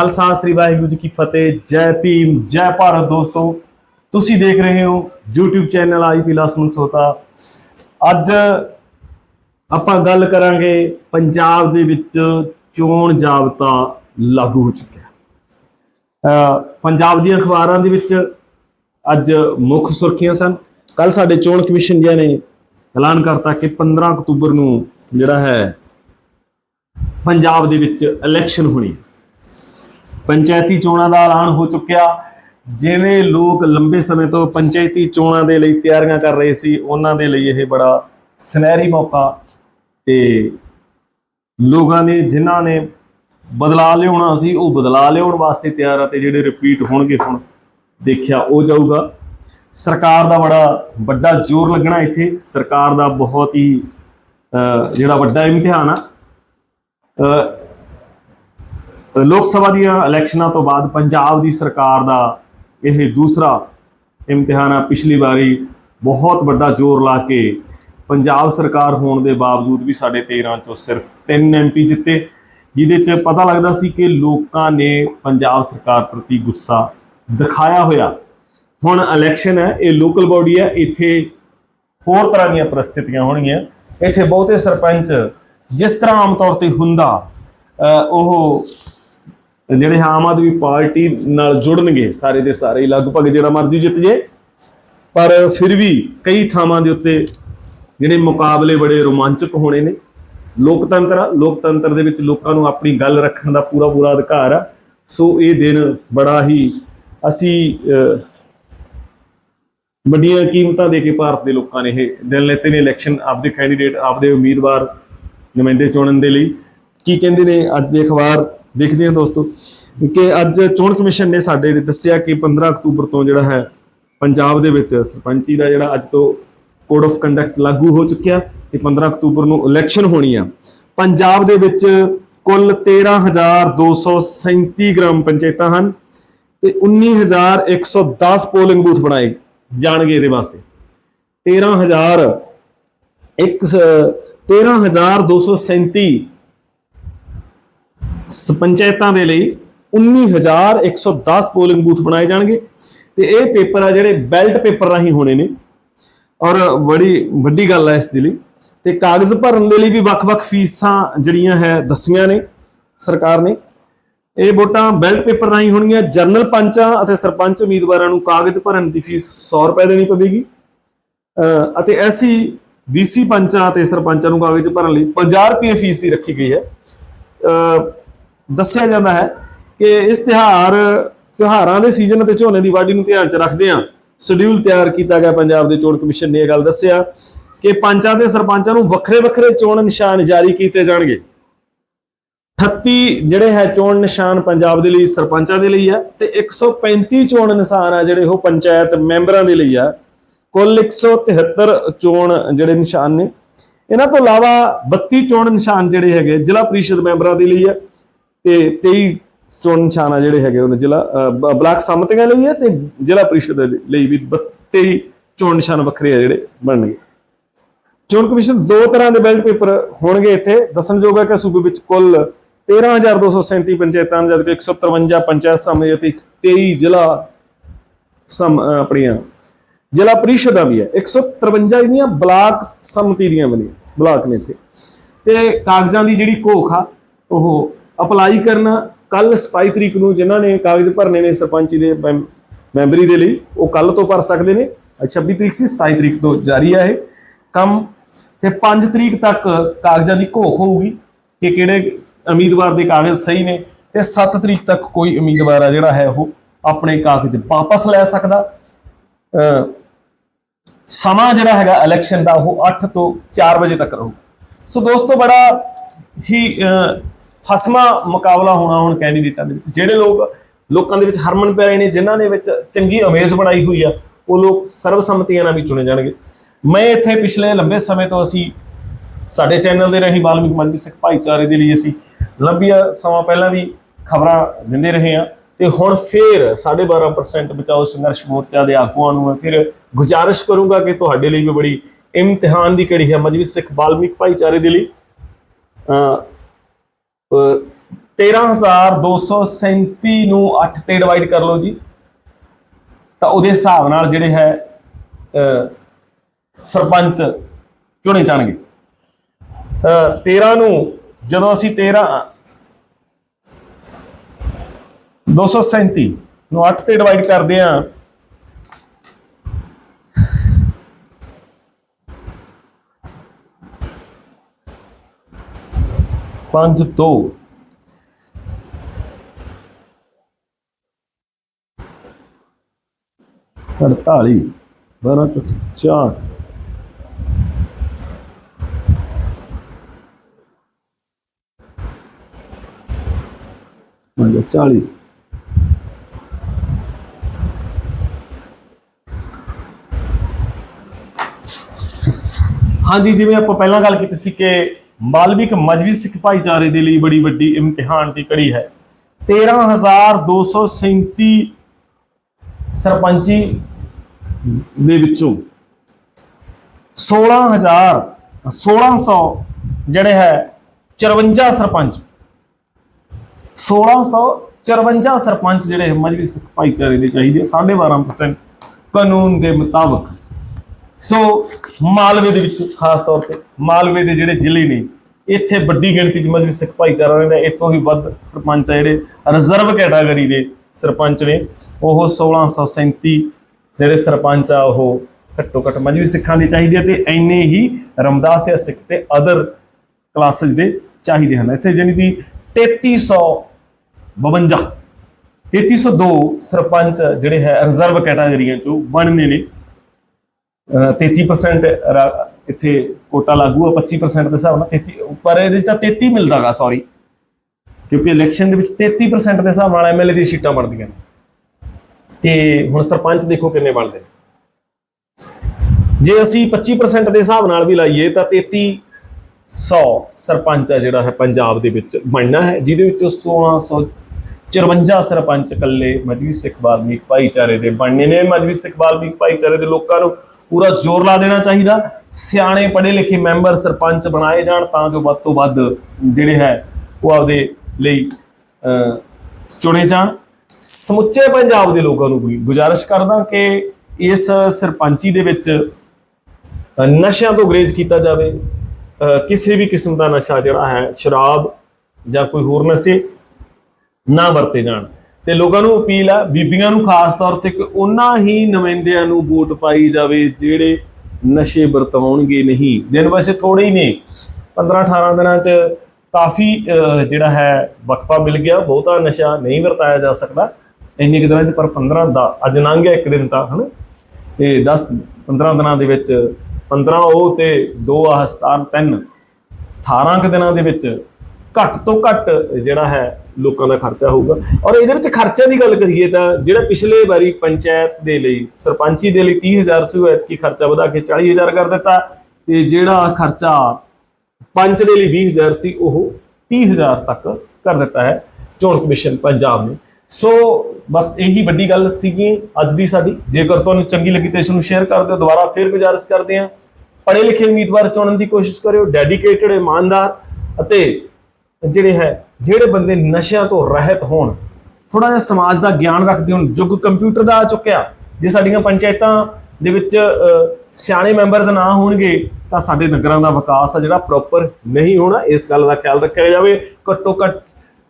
ਖਾਲਸਾ ਸ੍ਰੀ ਵਾਹਿਗੁਰੂ ਜੀ ਕੀ ਫਤਿਹ। ਜੈ ਭੀਮ ਜੈ ਭਾਰਤ ਦੋਸਤੋ ਤੁਸੀਂ ਦੇਖ ਰਹੇ ਹੋ YouTube ਚੈਨਲ ਆਈਪੀ ਲਸਮਨ ਸੋਤਾ ਅੱਜ ਆਪਾਂ ਗੱਲ ਕਰਾਂਗੇ ਪੰਜਾਬ ਦੇ ਵਿੱਚ ਚੋਣ ਜਾਬਤਾ ਲਾਗੂ ਹੋ ਚੁੱਕਿਆ। ਅ, ਪੰਜਾਬ ਦੀਆਂ ਅਖਬਾਰਾਂ ਦੇ ਵਿੱਚ ਅੱਜ ਮੁੱਖ ਸੁਰਖੀਆਂ ਸਨ। ਕੱਲ ਸਾਡੇ ਚੋਣ ਕਮਿਸ਼ਨ ਜੀ ਨੇ ਐਲਾਨ ਕਰਤਾ ਕਿ 15 ਅਕਤੂਬਰ ਨੂੰ ਜਿਹੜਾ ਹੈ ਪੰਜਾਬ ਦੇ ਵਿੱਚ ਇਲੈਕਸ਼ਨ ਹੋਣੀ ਹੈ। ਪੰਚਾਇਤੀ ਚੋਣਾਂ ਦਾ ਐਲਾਨ ਹੋ ਚੁੱਕਿਆ। ਜਿਵੇਂ ਲੋਕ ਲੰਬੇ ਸਮੇਂ ਤੋਂ ਪੰਚਾਇਤੀ ਚੋਣਾਂ ਦੇ ਲਈ ਤਿਆਰੀਆਂ ਕਰ ਰਹੇ ਸੀ, ਉਹਨਾਂ ਦੇ ਲਈ ਇਹ ਬੜਾ ਸੁਨਹਿਰੀ ਮੌਕਾ ਤੇ ਲੋਕਾਂ ਨੇ ਜਿਨ੍ਹਾਂ ਨੇ ਬਦਲਾਅ ਲਿਆਉਣਾ ਸੀ, ਉਹ ਬਦਲਾਅ ਲਿਆਉਣ ਵਾਸਤੇ ਤਿਆਰ ਆ ਤੇ ਜਿਹੜੇ ਰਿਪੀਟ ਹੋਣਗੇ ਹੁਣ ਦੇਖਿਆ ਉਹ ਜਾਊਗਾ। ਸਰਕਾਰ ਦਾ ਬੜਾ ਵੱਡਾ ਜ਼ੋਰ ਲੱਗਣਾ ਇੱਥੇ। ਸਰਕਾਰ ਦਾ ਬਹੁਤ ਹੀ ਜਿਹੜਾ ਵੱਡਾ ਇਮਤਿਹਾਨ ਆ। ਲੋਕ ਸਭਾ ਦੀਆਂ ਇਲੈਕਸ਼ਨਾਂ ਤੋਂ ਬਾਅਦ ਪੰਜਾਬ ਦੀ ਸਰਕਾਰ ਦਾ ਇਹ ਦੂਸਰਾ ਇਮਤਿਹਾਨ ਆ। ਪਿਛਲੀ ਵਾਰੀ ਬਹੁਤ ਵੱਡਾ ਜ਼ੋਰ ਲਾ ਕੇ ਪੰਜਾਬ ਸਰਕਾਰ ਹੋਣ ਦੇ ਬਾਵਜੂਦ ਵੀ ਸਾਡੇ 13 ਚੋਂ ਸਿਰਫ 3 ਐਮਪੀ ਜਿੱਤੇ, ਜਿਹਦੇ 'ਚ ਪਤਾ ਲੱਗਦਾ ਸੀ ਕਿ ਲੋਕਾਂ ਨੇ ਪੰਜਾਬ ਸਰਕਾਰ ਪ੍ਰਤੀ ਗੁੱਸਾ ਦਿਖਾਇਆ ਹੋਇਆ। ਹੁਣ ਇਲੈਕਸ਼ਨ ਹੈ, ਇਹ ਲੋਕਲ ਬਾਡੀ ਹੈ, ਇੱਥੇ ਹੋਰ ਤਰ੍ਹਾਂ ਦੀਆਂ ਪ੍ਰਸਥਿਤੀਆਂ ਹੋਣਗੀਆਂ। ਇੱਥੇ ਬਹੁਤੇ ਸਰਪੰਚ ਜਿਸ ਤਰ੍ਹਾਂ ਆਮ ਤੌਰ ਤੇ ਹੁੰਦਾ ਉਹ ਜਿਹੜੇ ਆਮ ਆਦਮੀ ਪਾਰਟੀ ਨਾਲ ਜੁੜਨਗੇ ਸਾਰੇ ਦੇ ਸਾਰੇ, ਲਗਭਗ ਜਿਹੜਾ ਮਰਜ਼ੀ ਜਿੱਤ ਜੇ, ਪਰ ਫਿਰ ਵੀ ਕਈ ਥਾਵਾਂ ਦੇ ਉੱਤੇ ਜਿਹੜੇ ਮੁਕਾਬਲੇ ਬੜੇ ਰੋਮਾਂਚਕ ਹੋਣੇ ਨੇ। ਲੋਕਤੰਤਰ ਆ, ਲੋਕਤੰਤਰ ਦੇ ਵਿੱਚ ਲੋਕਾਂ ਨੂੰ ਆਪਣੀ ਗੱਲ ਰੱਖਣ ਦਾ ਪੂਰਾ ਪੂਰਾ ਅਧਿਕਾਰ ਆ। ਸੋ ਇਹ ਦਿਨ ਬੜਾ ਹੀ ਅਸੀਂ ਵੱਡੀਆਂ ਕੀਮਤਾਂ ਦੇ ਕੇ ਭਾਰਤ ਦੇ ਲੋਕਾਂ ਨੇ ਇਹ ਦਿਨ ਲੈਤੇ ਨੇ ਇਲੈਕਸ਼ਨ, ਆਪਦੇ ਕੈਂਡੀਡੇਟ ਆਪਦੇ ਉਮੀਦਵਾਰ ਨੁਮਾਇੰਦੇ ਚੁਣਨ ਦੇ ਲਈ। ਕੀ ਕਹਿੰਦੇ ਨੇ ਅੱਜ ਦੇ ਅਖਬਾਰ? ਦੇਖਦੇ ਹਾਂ ਦੋਸਤੋ ਕਿ ਅੱਜ ਚੋਣ ਕਮਿਸ਼ਨ ਨੇ ਸਾਡੇ ਨੇ ਦੱਸਿਆ ਕਿ 15 ਅਕਤੂਬਰ ਤੋਂ ਜਿਹੜਾ ਹੈ, ਪੰਜਾਬ ਦੇ ਵਿੱਚ ਸਰਪੰਚੀ ਦਾ ਜਿਹੜਾ ਅੱਜ ਤੋਂ ਕੋਡ ਆਫ ਕੰਡਕਟ ਲਾਗੂ ਹੋ ਚੁੱਕਿਆ ਤੇ 15 ਅਕਤੂਬਰ ਨੂੰ ਇਲੈਕਸ਼ਨ ਹੋਣੀ ਆ। ਪੰਜਾਬ ਦੇ ਵਿੱਚ ਕੁੱਲ 13237 ਗ੍ਰਾਮ ਪੰਚਾਇਤਾਂ ਹਨ ਤੇ 19110 ਪੋਲਿੰਗ ਬੂਥ ਬਣਾਏ ਜਾਣਗੇ ਇਹਦੇ ਵਾਸਤੇ। 13000 ਇੱਕ ਸ- 13237 ਸ- ਪੰਚਾਇਤਾਂ ਦੇ ਲਈ 19110 ਪੋਲਿੰਗ ਬੂਥ ਬਣਾਏ ਜਾਣਗੇ ਤੇ ਇਹ ਪੇਪਰ ਆ ਜਿਹੜੇ ਬੈਲਟ ਪੇਪਰ ਰਾਹੀਂ ਹੋਣੇ ਨੇ। ਔਰ ਬੜੀ ਵੱਡੀ ਗੱਲ ਹੈ ਇਸ ਦੇ ਲਈ। ਤੇ ਕਾਗਜ਼ ਭਰਨ ਦੇ ਲਈ ਵੀ ਵੱਖ-ਵੱਖ ਫੀਸਾਂ ਜਿਹੜੀਆਂ ਹੈ ਦੱਸੀਆਂ ਨੇ ਸਰਕਾਰ ਨੇ। ਇਹ ਵੋਟਾਂ ਬੈਲਟ ਪੇਪਰ ਰਾਹੀਂ ਹੋਣਗੀਆਂ। ਜਨਰਲ ਪੰਚਾਂ ਅਤੇ ਸਰਪੰਚ ਉਮੀਦਵਾਰਾਂ ਨੂੰ ਕਾਗਜ਼ ਭਰਨ ਦੀ ਫੀਸ 100 ਰੁਪਏ ਦੇਣੀ ਪਵੇਗੀ। ਅਤੇ ਐਸੀ ਬੀਸੀ ਪੰਚਾਂ ਅਤੇ ਸਰਪੰਚਾਂ ਨੂੰ ਕਾਗਜ਼ ਭਰਨ ਲਈ 50 ਰੁਪਏ ਫੀਸ ਹੀ ਰੱਖੀ ਗਈ ਹੈ। ਦੱਸਿਆ ਜਾਂਦਾ ਹੈ ਕਿ ਇਸ ਤਿਹਾਰ ਤਿਉਹਾਰਾਂ ਦੇ ਸੀਜ਼ਨ ਅਤੇ ਝੋਨੇ ਦੀ ਵਾਢੀ ਨੂੰ ਧਿਆਨ 'ਚ ਰੱਖਦੇ ਆ ਸ਼ਡਿਊਲ ਤਿਆਰ ਕੀਤਾ ਗਿਆ ਪੰਜਾਬ ਦੇ ਚੋਣ ਕਮਿਸ਼ਨ ਨੇ ਇਹ ਗੱਲ ਦੱਸਿਆ ਕਿ ਪੰਚਾਂ ਤੇ ਸਰਪੰਚਾਂ ਨੂੰ ਵੱਖਰੇ ਵੱਖਰੇ ਚੋਣ ਨਿਸ਼ਾਨ ਜਾਰੀ ਕੀਤੇ ਜਾਣਗੇ। 38 ਜਿਹੜੇ ਹੈ ਚੋਣ ਨਿਸ਼ਾਨ ਪੰਜਾਬ ਦੇ ਲਈ ਸਰਪੰਚਾਂ ਦੇ ਲਈ ਆ ਤੇ 135 ਚੋਣ ਨਿਸ਼ਾਨ ਆ ਜਿਹੜੇ ਉਹ ਪੰਚਾਇਤ ਮੈਂਬਰਾਂ ਦੇ ਲਈ ਆ। ਕੁੱਲ 173 ਚੋਣ ਜਿਹੜੇ ਨਿਸ਼ਾਨ ਨੇ। ਇਹਨਾਂ ਤੋਂ ਇਲਾਵਾ 32 ਚੋਣ ਨਿਸ਼ਾਨ ਜਿਹੜੇ ਹੈਗੇ ਜ਼ਿਲ੍ਹਾ ਪ੍ਰੀਸ਼ਦ ਮੈਂਬਰਾਂ ਦੇ ਲਈ ਆ। ਤੇ 23 ਚੋਣ ਨਿਸ਼ਾਨ ਆ ਜਿਹੜੇ ਹੈਗੇ ਉਹਨਾਂ, ਜ਼ਿਲ੍ਹਾ ਬਲਾਕ ਸੰਮਤੀਆਂ ਲਈ ਹੈ ਤੇ ਜ਼ਿਲ੍ਹਾ ਪ੍ਰੀਸ਼ਦ ਲਈ ਵੀ 32 ਚੋਣ ਨਿਸ਼ਾਨ ਵੱਖਰੇ ਆ ਜਿਹੜੇ ਬਣਨਗੇ। ਚੋਣ ਕਮਿਸ਼ਨ ਦੋ ਤਰ੍ਹਾਂ ਦੇ ਬੈਲਟ ਪੇਪਰ ਹੋਣਗੇ ਇੱਥੇ। ਦੱਸਣਯੋਗ ਹੈ ਕਿ ਸੂਬੇ ਵਿੱਚ ਕੁੱਲ 13237 ਪੰਚਾਇਤਾਂ ਜਦ ਕਿ 153 ਪੰਚਾਇਤ ਸਮਿਤੀ ਅਤੇ 23 ਜ਼ਿਲ੍ਹਾ ਸਮ ਆਪਣੀਆਂ। ਜ਼ਿਲ੍ਹਾ ਪ੍ਰੀਸ਼ਦਾਂ ਵੀ ਹੈ। 153 ਜਿਹੜੀਆਂ ਬਲਾਕ ਸਮਿਤੀ ਦੀਆਂ ਬਣੀਆਂ, ਬਲਾਕ ਨੇ ਇੱਥੇ। ਤੇ ਕਾਗਜ਼ਾਂ ਦੀ ਜਿਹੜੀ ਘੋਖ ਆ, ਉਹ ਅਪਲਾਈ ਕਰਨਾ ਕੱਲ 27 ਤਰੀਕ ਨੂੰ ਜਿਨ੍ਹਾਂ ਨੇ ਕਾਗਜ਼ ਭਰਨੇ ਨੇ ਸਰਪੰਚੀ ਦੇ ਮੈਂਬ- ਮੈਂਬਰੀ ਦੇ ਲਈ, ਉਹ ਕੱਲ ਤੋਂ ਭਰ ਸਕਦੇ ਨੇ। ਅੱਜ 26 ਤਰੀਕ ਸੀ 27 ਤਰੀਕ ਤੋਂ ਜਾਰੀ ਆ ਇਹ। ਕੰਮ ਤੇ 5 ਤਰੀਕ ਤੱਕ ਕਾਗਜ਼ਾਂ ਦੀ ਘੋਖ ਹੋਊਗੀ ਕਿ ਕਿਹੜੇ ਉਮੀਦਵਾਰ ਦੇ ਕਾਗਜ਼ ਸਹੀ ਨੇ। ਤੇ 7 ਤਰੀਕ ਤੱਕ ਕੋਈ ਉਮੀਦਵਾਰ ਆ ਜਿਹੜਾ ਹੈ, ਉਹ ਆਪਣੇ ਕਾਗਜ਼ ਵਾਪਸ ਲੈ ਸਕਦਾ। ਸਮਾਂ ਜਿਹੜਾ ਹੈਗਾ ਇਲੈਕਸ਼ਨ ਦਾ, ਉਹ 8 ਤੋਂ 4 ਵਜੇ ਤੱਕ ਰਹੂ ਸੋ ਦੋਸਤੋ, ਬੜਾ ਹੀ ਫਸਮਾ ਮੁਕਾਬਲਾ ਹੋਣਾ ਹੁਣ ਕੈਂਡੀਡੇਟਾਂ ਦੇ ਵਿੱਚ। ਜਿਹੜੇ ਲੋਕ ਲੋਕਾਂ ਦੇ ਵਿੱਚ ਹਰਮਨ ਪਿਆਰੇ ਨੇ, ਜਿਨ੍ਹਾਂ ਨੇ ਵਿੱਚ ਚੰਗੀ ਅਮੇਜ਼ ਬਣਾਈ ਹੋਈ ਆ, ਉਹ ਲੋਕ ਸਰਬਸੰਮਤੀਆਂ ਨਾਲ ਵੀ ਚੁਣੇ ਜਾਣਗੇ। ਮੈਂ ਇੱਥੇ ਪਿਛਲੇ ਲੰਬੇ ਸਮੇਂ ਤੋਂ ਅਸੀਂ ਸਾਡੇ ਚੈਨਲ ਦੇ ਰਹੀ ਵਾਲਮੀਕ ਮੰਡੀ ਸਿੱਖ ਭਾਈਚਾਰੇ ਦੇ ਲਈ ਅਸੀਂ ਲੰਬੀਆਂ ਸਮਾਂ ਪਹਿਲਾਂ ਵੀ ਖਬਰਾਂ ਦਿੰਦੇ ਰਹੇ ਹਾਂ ਤੇ ਹੁਣ ਫੇਰ 12.5% ਬਚਾਓ ਸੰਘਰਸ਼ ਮੋਰਚਾ ਦੇ ਆਗੂਆਂ ਨੂੰ ਮੈਂ ਫਿਰ ਗੁਜ਼ਾਰਿਸ਼ ਕਰੂੰਗਾ ਕਿ ਤੁਹਾਡੇ ਲਈ ਵੀ ਬੜੀ ਇਮਤਿਹਾਨ ਦੀ ਘੜੀ ਹੈ ਮਜਬੀ ਸਿੱਖ ਵਾਲਮੀਕ ਭਾਈਚਾਰੇ ਦੇ ਲਈ। 13237 ਨੂੰ 8 ਤੇ ਡਿਵਾਈਡ ਕਰ ਲਓ ਜੀ। ਤਾਂ ਉਹਦੇ ਹਿਸਾਬ ਨਾਲ ਜਿਹੜੇ ਹੈ ਸਰਪੰਚ ਚੁਣੇ ਜਾਣਗੇ। ਅਹ, 13 ਨੂੰ ਜਦੋਂ ਅਸੀਂ 13 237 ਨੂੰ 8 ਤੇ ਡਿਵਾਈਡ ਕਰਦੇ ਆ ਪੰਜ ਦੋ। ਅੜਤਾਲੀ, ਬਾਰਾਂ ਚੌਥੀ ਚਾਰ। ਮੰਨ 40 ਹਾਂਜੀ, ਜਿਵੇਂ ਆਪਾਂ ਪਹਿਲਾਂ ਗੱਲ ਕੀਤੀ ਸੀ ਕਿ ਮਾਲਵਿਕ ਮਜਬੀ ਸਿੱਖ ਭਾਈਚਾਰੇ ਦੇ ਲਈ ਬੜੀ ਵੱਡੀ ਇਮਤਿਹਾਨ ਦੀ ਕੜੀ ਹੈ। 13237 ਸਰਪੰਚੀ ਦੇ ਵਿੱਚੋਂ 16000 1600 ਜਿਹੜੇ ਹੈ 54 ਸਰਪੰਚ। 1654 ਸਰਪੰਚ ਜਿਹੜੇ ਮਜਬੀ ਸਿੱਖ ਭਾਈਚਾਰੇ ਦੇ ਚਾਹੀਦੇ 12.5% ਕਾਨੂੰਨ ਦੇ ਮੁਤਾਬਕ। ਸੋ ਮਾਲਵੇ ਦੇ ਵਿੱਚ, ਖਾਸ ਤੌਰ ਤੇ, ਮਾਲਵੇ ਦੇ ਜਿਹੜੇ ਜ਼ਿਲ੍ਹੇ ਨੇ, ਇੱਥੇ ਵੱਡੀ ਗਿਣਤੀ 'ਚ ਮਜਬੀ ਸਿੱਖ ਭਾਈਚਾਰਾ ਰਹਿੰਦਾ ਇੱਥੋਂ ਹੀ ਵੱਧ ਸਰਪੰਚ ਆ ਜਿਹੜੇ ਰਿਜ਼ਰਵ ਕੈਟਾਗਰੀ ਦੇ ਸਰਪੰਚ ਨੇ। ਉਹ 1637 ਜਿਹੜੇ ਸਰਪੰਚ ਆ, ਉਹ ਘੱਟੋ ਘੱਟ ਮਜਬੀ ਸਿੱਖਾਂ ਦੀ ਚਾਹੀਦੀ ਹੈ ਤੇ ਐਨੇ ਹੀ ਰਮਦਾਸੀਆ ਸਿੱਖ ਤੇ ਅਦਰ ਕਲਾਸਿਸ ਦੇ ਚਾਹੀਦੇ ਹਨ। ਇੱਥੇ ਜਾਣੀ ਦੀ 3352 3302 ਸਰਪੰਚ ਜਿਹੜੇ ਹੈ ਰਿਜ਼ਰਵ ਕੈਟਾਗਰੀਆਂ ਚੋਂ ਬਣਨੇ ਨੇ। 33% ਇੱਥੇ ਕੋਟਾ ਲਾਗੂ ਆ 25% ਦੇ ਹਿਸਾਬ ਨਾਲ 33 ਪਰ ਇਹਦੇ 'ਚ ਤਾਂ 33 ਮਿਲਦਾਗਾ ਸੌਰੀ ਕਿਉਂਕਿ ਇਲੈਕਸ਼ਨ ਦੇ ਵਿੱਚ 33% ਦੇ ਹਿਸਾਬ ਨਾਲ ਐਮਐਲਏ ਦੀ ਸੀਟਾਂ ਬਣਦੀਆਂ ਨੇ। ਤੇ ਹੁਣ ਸਰਪੰਚ ਦੇਖੋ ਕਿੰਨੇ ਬਣਦੇ ਨੇ। ਜੇ ਅਸੀਂ 25% ਦੇ ਹਿਸਾਬ ਨਾਲ ਵੀ ਲਾਈਏ, ਤਾਂ 3300 ਸਰਪੰਚ ਆ ਜਿਹੜਾ ਹੈ ਪੰਜਾਬ ਦੇ ਵਿੱਚ ਬਣਨਾ ਹੈ, ਜਿਹਦੇ ਵਿੱਚ 1654 ਸਰਪੰਚ ਇਕੱਲੇ ਮਜਬੀ ਸਿੱਖ ਬਾਲਮੀਕ ਭਾਈਚਾਰੇ ਦੇ ਬਣਨੇ ਨੇ। ਮਜਬੀ ਸਿੱਖ ਬਾਲਮੀਕ ਭਾਈਚਾਰੇ ਦੇ ਲੋਕਾਂ ਨੂੰ ਪੂਰਾ ਜ਼ੋਰ ਲਾ ਦੇਣਾ ਚਾਹੀਦਾ। ਸਿਆਣੇ ਪੜ੍ਹੇ ਲਿਖੇ ਮੈਂਬਰ ਸਰਪੰਚ ਬਣਾਏ ਜਾਣ ਤਾਂ ਜੋ ਵੱਧ ਤੋਂ ਵੱਧ ਜਿਹੜੇ ਹੈ ਉਹ ਆਪਦੇ ਲਈ ਅਹ, ਚੁਣੇ ਜਾਣ। ਸਮੁੱਚੇ ਪੰਜਾਬ ਦੇ ਲੋਕਾਂ ਨੂੰ ਵੀ ਗੁਜ਼ਾਰਿਸ਼ ਕਰਦਾ ਕਿ ਇਸ ਸਰਪੰਚੀ ਦੇ ਵਿੱਚ ਨਸ਼ਿਆਂ ਤੋਂ ਗਰੇਜ਼ ਕੀਤਾ ਜਾਵੇ। ਕਿਸੇ ਵੀ ਕਿਸਮ ਦਾ ਨਸ਼ਾ ਜਿਹੜਾ ਹੈ ਸ਼ਰਾਬ ਜਾਂ ਕੋਈ ਹੋਰ ਨਸ਼ੇ ਨਾ ਵਰਤੇ ਜਾਣ। ਤੇ ਲੋਕਾਂ ਨੂੰ ਅਪੀਲ ਆ, ਬੀਬੀਆਂ ਨੂੰ ਖਾਸ ਤੌਰ ਤੇ ਕਿ ਉਹਨਾਂ ਹੀ ਨੁਮਾਇੰਦਿਆਂ ਨੂੰ ਵੋਟ ਪਾਈ ਜਾਵੇ ਜਿਹੜੇ ਨਸ਼ੇ ਵਰਤਾਉਣਗੇ ਨਹੀਂ। ਦਿਨ ਵੈਸੇ ਥੋੜੇ ਹੀ ਨੇ। 15 18 ਦਿਨਾਂ ਚ ਕਾਫੀ ਜਿਹੜਾ ਹੈ, ਵਕਫਾ ਮਿਲ ਗਿਆ। ਬਹੁਤਾ ਨਸ਼ਾ ਨਹੀਂ ਵਰਤਾਇਆ ਜਾ ਸਕਦਾ। ਇੰਨੇ ਕੁ ਦਿਨਾਂ ਚ ਪਰ 15 ਦਾ, ਅੱਜ ਲੰਘ ਗਿਆ ਇੱਕ ਦਿਨ ਤਾਂ, ਹਨਾ? ਤੇ 10 15 ਦਿਨਾਂ ਦੇ ਵਿੱਚ 15 ਉਹ ਤੇ 2 ਆਹ 17 3 18 ਕੁ ਦਿਨਾਂ ਦੇ ਵਿੱਚ ਘੱਟ ਤੋਂ ਘੱਟ ਜਿਹੜਾ ਹੈ ਲੋਕਾਂ ਦਾ ਖਰਚਾ ਹੋਊਗਾ। ਔਰ ਇਹਦੇ ਵਿੱਚ ਖਰਚਿਆਂ ਦੀ ਗੱਲ ਕਰੀਏ ਤਾਂ ਜਿਹੜਾ ਪਿਛਲੇ ਵਾਰੀ ਪੰਚਾਇਤ ਦੇ ਲਈ, ਸਰਪੰਚੀ ਦੇ ਲਈ 30000 ਸੀ, ਉਹ ਐਤਕੀ ਖਰਚਾ ਵਧਾ ਕੇ 40000 ਕਰ ਦਿੱਤਾ। ਤੇ ਜਿਹੜਾ ਖਰਚਾ ਪੰਚ ਦੇ ਲਈ 20000 ਸੀ, ਉਹ 30000 ਤੱਕ ਕਰ ਦਿੱਤਾ ਹੈ ਚੋਣ ਕਮਿਸ਼ਨ ਪੰਜਾਬ ਨੇ। ਸੋ ਬਸ ਇਹੀ ਵੱਡੀ ਗੱਲ ਸੀਗੀ ਅੱਜ ਦੀ ਸਾਡੀ। ਜੇਕਰ ਤੁਹਾਨੂੰ ਚੰਗੀ ਲੱਗੀ ਤਾਂ ਇਸ ਨੂੰ ਸ਼ੇਅਰ ਕਰ ਦਿਓ, ਦੁਬਾਰਾ ਫਿਰ ਗੁਜ਼ਾਰਿਸ਼ ਕਰਦੇ ਹਾਂ। ਪੜ੍ਹੇ ਲਿਖੇ ਉਮੀਦਵਾਰ ਚੁਣਨ ਦੀ ਕੋਸ਼ਿਸ਼ ਕਰਿਓ ਡੈਡੀਕੇਟਡ ਇਮਾਨਦਾਰ ਅਤੇ ਜਿਹੜੇ ਹੈ ਜਿਹੜੇ ਬੰਦੇ ਨਸ਼ਿਆਂ ਤੋਂ ਰਹਿਤ ਹੋਣ ਥੋੜਾ ਜਿਹਾ ਸਮਾਜ ਦਾ ਗਿਆਨ ਰੱਖਦੇ ਹੋਣ ਯੁੱਗ ਕੰਪਿਊਟਰ ਦਾ ਆ ਚੁੱਕਿਆ, ਜੇ ਸਾਡੀਆਂ ਪੰਚਾਇਤਾਂ ਦੇ ਵਿੱਚ ਸਿਆਣੇ ਮੈਂਬਰਸ ਨਾ ਹੋਣਗੇ, ਤਾਂ ਸਾਡੇ ਨਗਰਾਂ ਦਾ ਵਿਕਾਸ ਆ ਜਿਹੜਾ ਪ੍ਰੋਪਰ ਨਹੀਂ ਹੋਣਾ, ਇਸ ਗੱਲ ਦਾ ਖਿਆਲ ਰੱਖਿਆ ਜਾਵੇ। ਘੱਟੋ ਘੱਟ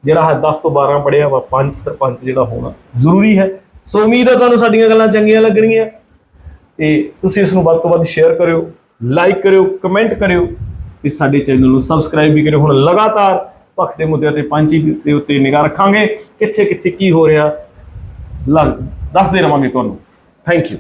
ਜਿਹੜਾ ਹੈ 10 ਤੋਂ 12 ਪੜਿਆ ਵਾ, ਪੰਜ ਸਰਪੰਚ ਜਿਹੜਾ ਹੋਣਾ ਜ਼ਰੂਰੀ ਹੈ। ਸੋ ਉਮੀਦ ਹੈ ਤੁਹਾਨੂੰ ਸਾਡੀਆਂ ਗੱਲਾਂ ਚੰਗੀਆਂ ਲੱਗਣਗੀਆਂ। ਤੇ ਤੁਸੀਂ ਇਸ ਨੂੰ ਵੱਧ ਤੋਂ ਵੱਧ ਸ਼ੇਅਰ ਕਰਿਓ ਲਾਈਕ ਕਰਿਓ ਕਮੈਂਟ ਕਰਿਓ, ਤੇ ਸਾਡੇ ਚੈਨਲ ਨੂੰ ਸਬਸਕ੍ਰਾਈਬ ਵੀ ਕਰਿਓ। ਹੁਣ ਲਗਾਤਾਰ ਪੱਖ ਦੇ ਮੁੱਦਿਆਂ ਤੇ ਪੰਚੀ ਦੇ ਉੱਤੇ ਨਿਗਾਹ ਰੱਖਾਂਗੇ। ਕਿੱਥੇ ਕਿੱਥੇ ਕੀ ਹੋ ਰਿਹਾ ਲੱਗ ਦੱਸਦੇ ਰਵਾਂਗੇ ਤੁਹਾਨੂੰ। Thank you